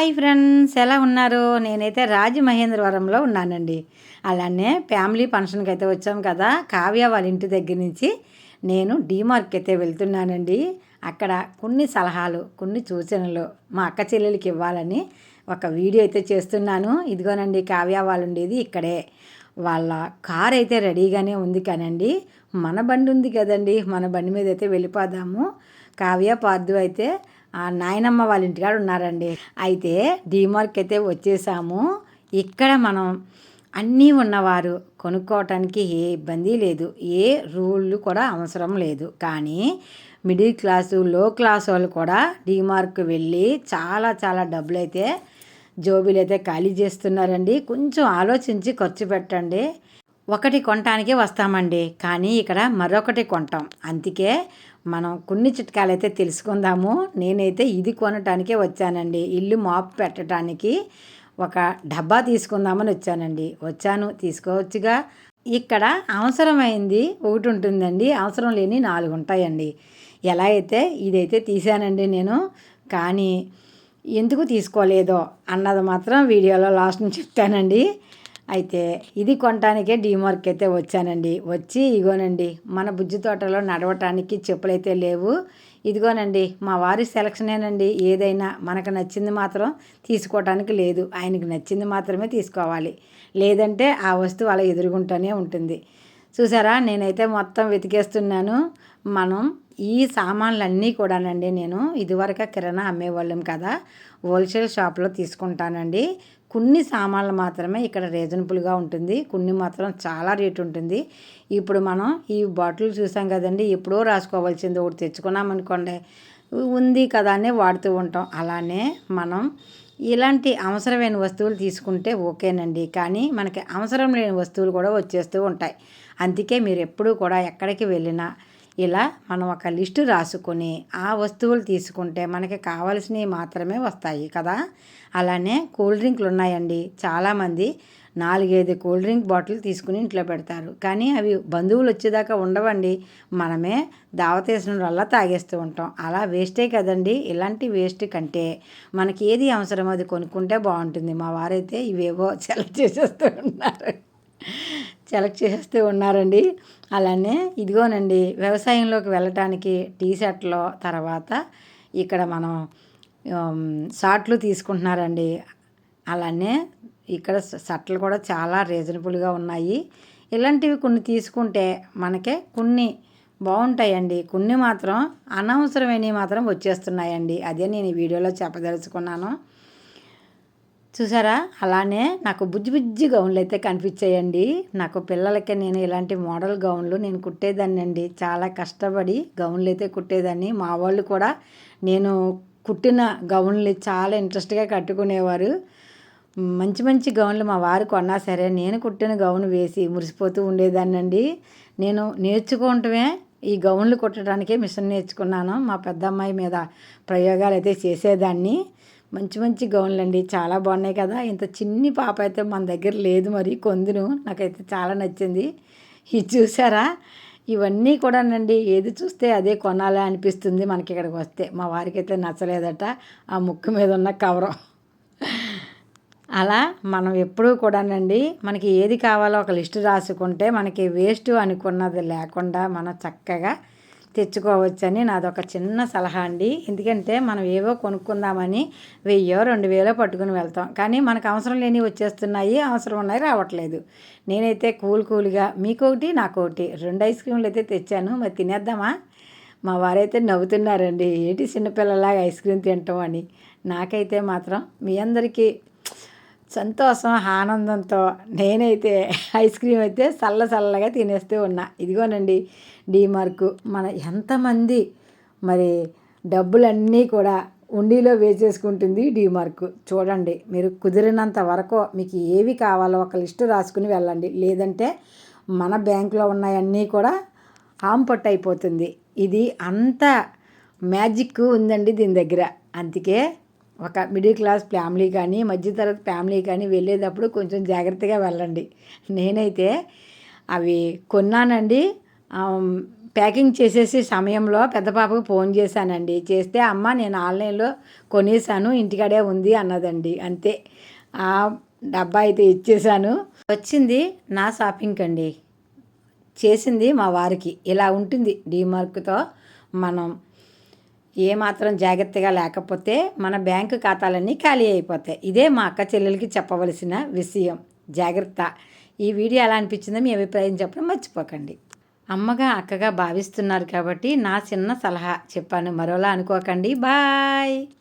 Hi friends ఎలా ఉన్నారు? నేనైతే రాజమహేంద్రవరంలో ఉన్నానండి. అలానే ఫ్యామిలీ ఫంక్షన్కి అయితే వచ్చాం కదా కావ్య వాళ్ళ ఇంటి దగ్గర నుంచి నేను డీమార్క్ అయితే వెళ్తున్నానండి. అక్కడ కొన్ని సలహాలు కొన్ని సూచనలు మా అక్క చెల్లెలకి ఇవ్వాలని ఒక వీడియో అయితే చేస్తున్నాను. ఇదిగోనండి కావ్య వాళ్ళు ఉండేది ఇక్కడే. వాళ్ళ కార్ అయితే రెడీగానే ఉంది కానండి. మన బండి ఉంది కదండి మన బండి మీద అయితే వెళ్ళిపోదాము. కావ్య పార్థు అయితే ఆ నాయనమ్మ వాళ్ళ ఇంటికాడ ఉన్నారండి. అయితే డీమార్క్ అయితే వచ్చేసాము. ఇక్కడ మనం అన్నీ ఉన్నవారు కొనుక్కోవటానికి ఏ ఇబ్బంది లేదు. ఏ రూళ్ళు కూడా అవసరం లేదు. కానీ మిడిల్ క్లాసు లో క్లాస్ వాళ్ళు కూడా డీమార్క్ వెళ్ళి చాలా చాలా డబ్బులు అయితే జోబీలు అయితే ఖాళీ చేస్తున్నారండి. కొంచెం ఆలోచించి ఖర్చు పెట్టండి. ఒకటి కొనటానికే వస్తామండి. కానీ ఇక్కడ మరొకటి కొంటాం. అందుకే మనం కొన్ని చిట్కాలు అయితే తెలుసుకుందాము. నేనైతే ఇది కొనటానికే వచ్చానండి. ఇల్లు మాపు పెట్టడానికి ఒక డబ్బా తీసుకుందామని వచ్చానండి. వచ్చాను తీసుకోవచ్చుగా. ఇక్కడ అవసరమైంది ఒకటి ఉంటుందండి. అవసరం లేని నాలుగు ఉంటాయండి. ఎలా అయితే ఇదైతే తీసానండి నేను కానీ ఎందుకు తీసుకోలేదో అన్నది మాత్రం వీడియోలో లాస్ట్ నుంచి చెప్తానండి. అయితే ఇది కొనటానికే డీమార్క్ అయితే వచ్చానండి. వచ్చి ఇగోనండి మన బుజ్జి తోటలో నడవటానికి చెప్పులైతే లేవు. ఇదిగోనండి మా వారి సెలక్షనేనండి. ఏదైనా మనకు నచ్చింది మాత్రం తీసుకోవటానికి లేదు. ఆయనకి నచ్చింది మాత్రమే తీసుకోవాలి. లేదంటే ఆ వస్తువు అలా ఎదురుగుంటూనే ఉంటుంది. చూసారా? నేనైతే మొత్తం వెతికేస్తున్నాను. మనం ఈ సామాన్లన్నీ కూడానండి నేను ఇదివరకు కిరాణా అమ్మేవాళ్ళం కదా. హోల్సేల్ షాప్లో తీసుకుంటానండి. కొన్ని సామాన్లు మాత్రమే ఇక్కడ రీజనబుల్గా ఉంటుంది. కొన్ని మాత్రం చాలా రేటు ఉంటుంది. ఇప్పుడు మనం ఈ బాటిల్ చూసాం కదండి. ఎప్పుడో రాసుకోవాల్సింది ఒకటి తెచ్చుకున్నామనుకోండి ఉంది కదా అని వాడుతూ ఉంటాం. అలానే మనం ఇలాంటి అవసరమైన వస్తువులు తీసుకుంటే ఓకేనండి. కానీ మనకి అవసరం లేని వస్తువులు కూడా వచ్చేస్తూ ఉంటాయి. అందుకే మీరు ఎప్పుడూ కూడా ఎక్కడికి వెళ్ళినా ఇలా మనం ఒక లిస్టు రాసుకొని ఆ వస్తువులు తీసుకుంటే మనకి కావలసినవి మాత్రమే వస్తాయి కదా. అలానే కూల్ డ్రింక్లు ఉన్నాయండి. చాలామంది నాలుగైదు కూల్ డ్రింక్ బాటిల్ తీసుకుని ఇంట్లో పెడతారు. కానీ అవి బంధువులు వచ్చేదాకా ఉండవండి. మనమే దావతేసిన తాగేస్తూ ఉంటాం. అలా వేస్టే కదండి. ఇలాంటి వేస్ట్ కంటే మనకి ఏది అవసరమో అది కొనుక్కుంటే బాగుంటుంది. మా వారైతే ఇవేవో సెలెక్ట్ చేసేస్తూ ఉన్నారు. సెలెక్ట్ చేస్తూ ఉన్నారండి. అలానే ఇదిగోనండి వ్యవసాయంలోకి వెళ్ళటానికి టీ షర్ట్లో తర్వాత ఇక్కడ మనం షార్ట్లు తీసుకుంటున్నారండి. అలానే ఇక్కడ షర్ట్లు కూడా చాలా రీజనబుల్గా ఉన్నాయి. ఇలాంటివి కొన్ని తీసుకుంటే మనకే కొన్ని బాగుంటాయండి. కొన్ని మాత్రం అనవసరమైనవి మాత్రం వచ్చేస్తున్నాయండి. అదే నేను ఈ వీడియోలో చెప్పదలుచుకున్నాను. చూసారా? అలానే నాకు బుజ్జి బుజ్జి గౌన్లు అయితే కనిపించాయండి. నాకు పిల్లలకి నేను ఇలాంటి మోడల్ గౌన్లు నేను కుట్టేదాన్ని అండి చాలా కష్టపడి గౌన్లు అయితే కుట్టేదాన్ని. మా వాళ్ళు కూడా నేను కుట్టిన గౌన్లు చాలా ఇంట్రెస్ట్గా కట్టుకునేవారు. మంచి మంచి గౌన్లు మా వారు కొన్నా సరే నేను కుట్టిన గౌన్ వేసి మురిసిపోతూ ఉండేదాన్నండి. నేను నేర్చుకోవటమే ఈ గౌన్లు కుట్టడానికే మిషన్ నేర్చుకున్నాను. మా పెద్దమ్మాయి మీద ప్రయోగాలు అయితే చేసేదాన్ని. మంచి మంచి గౌన్లు అండి చాలా బాగున్నాయి కదా. ఇంత చిన్ని పాప అయితే మన దగ్గర లేదు మరి. కొందును నాకైతే చాలా నచ్చింది. ఇది చూసారా? ఇవన్నీ కూడానండి. ఏది చూస్తే అదే కొనాలి అనిపిస్తుంది మనకి ఇక్కడికి వస్తే. మా వారికి అయితే నచ్చలేదట. ఆ ముక్కు మీద ఉన్న కవరం. అలా మనం ఎప్పుడూ కూడానండి మనకి ఏది కావాలో ఒక లిస్టు రాసుకుంటే మనకి వేస్ట్ అనుకున్నది లేకుండా మనం చక్కగా తెచ్చుకోవచ్చని నాదొక చిన్న సలహా అండి. ఎందుకంటే మనం ఏవో కొనుక్కుందామని వెయ్యో రెండు వేలో పట్టుకుని వెళ్తాం. కానీ మనకు అవసరం లేని వచ్చేస్తున్నాయి అవసరం ఉన్నాయి రావట్లేదు. నేనైతే కూల్ కూల్గా మీకొకటి నాకొకటి రెండు ఐస్ క్రీమ్లు అయితే తెచ్చాను. మరి తినేద్దామా? మా వారైతే నవ్వుతున్నారండి. ఏంటి చిన్నపిల్లలాగా ఐస్ క్రీమ్ తింటాం అని. నాకైతే మాత్రం మీ అందరికీ సంతోషం ఆనందంతో నేనైతే ఐస్ క్రీమ్ అయితే చల్ల చల్లగా తినేస్తూ ఉన్నా. ఇదిగోనండి డీమార్కు. మన ఎంతమంది మరి డబ్బులన్నీ కూడా ఉండిలో వేసేసుకుంటుంది డీమార్క్. చూడండి మీరు కుదిరినంత వరకు మీకు ఏవి కావాలో ఒక లిస్టు రాసుకుని వెళ్ళండి. లేదంటే మన బ్యాంకులో ఉన్నాయన్నీ కూడా ఆంపట్టు అయిపోతుంది. ఇది అంత మ్యాజిక్ ఉందండి దీని దగ్గర. అందుకే ఒక మిడిల్ క్లాస్ ఫ్యామిలీ కానీ మధ్యతరగతి ఫ్యామిలీ కానీ వెళ్ళేటప్పుడు కొంచెం జాగ్రత్తగా వెళ్ళండి. నేనైతే అవి కొన్నానండి. ప్యాకింగ్ చేసేసి సమయంలో పెద్ద పాపకు ఫోన్ చేశానండి. చేస్తే అమ్మ నేను ఆన్లైన్లో కొనేసాను ఇంటికాడే ఉంది అన్నదండి. అంతే. ఆ డబ్బా అయితే ఇచ్చేసాను వచ్చింది నా షాపింగ్ అండి. చేసింది మా వారికి. ఇలా ఉంటుంది డీమార్క్తో మనం ఏమాత్రం జాగ్రత్తగా లేకపోతే మన బ్యాంకు ఖాతాలన్నీ ఖాళీ అయిపోతాయి. ఇదే మా అక్క చెల్లెలకి చెప్పవలసిన విషయం. జాగ్రత్త. ఈ వీడియో ఎలా అనిపించిందో మీ అభిప్రాయం చెప్పడం మర్చిపోకండి. అమ్మగా అక్కగా భావిస్తున్నారు కాబట్టి నా చిన్న సలహా చెప్పాను. మరోలా అనుకోకండి. బాయ్!